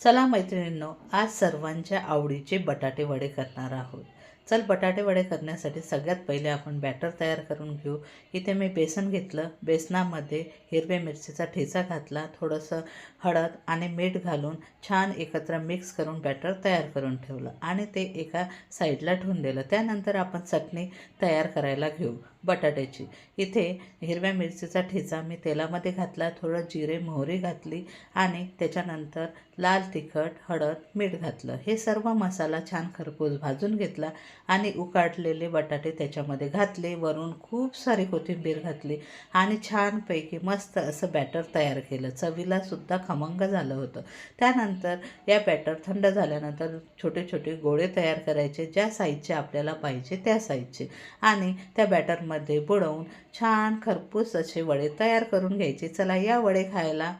चला मैत्रिणींनो आज सर्वांच्या आवडीचे बटाटे वडे करणार आहोत. चल बटाटे वडे करण्यासाठी सगळ्यात पहिले आपण बॅटर तयार करून घेऊ. इथे मी बेसन घेतलं. बेसनामध्ये हिरव्या मिरचीचा ठेचा घातला थोडंसं हळद आणि मीठ घालून छान एकत्र मिक्स करून बॅटर तयार करून ठेवलं आणि ते एका साईडला ठेवून दिलं. त्यानंतर आपण चटणी तयार करायला घेऊ बटाट्याची. इथे हिरव्या मिरचीचा ठेचा मी तेलामध्ये घातला थोडं जिरे मोहरी घातली आणि त्याच्यानंतर लाल तिखट हळद मीठ घातलं. हे सर्व मसाला छान खरपूस भाजून घेतला. आणि उकाटलेले बटाटे त्याच्यामध्ये घातले. वरून खूप सारी कोथिंबीर घातली आणि छानपैकी मस्त असं बॅटर तयार केलं. चवीला सुद्धा खमंग झालं होतं. त्यानंतर या बॅटर थंड झाल्यानंतर छोटे छोटे गोळे तयार करायचे. ज्या साईजचे आपल्याला पाहिजे त्या साईजचे आणि त्या बॅटरमध्ये बुडवून छान खरपूस असे वडे तयार करून घ्यायचे. चला या वडे खायला.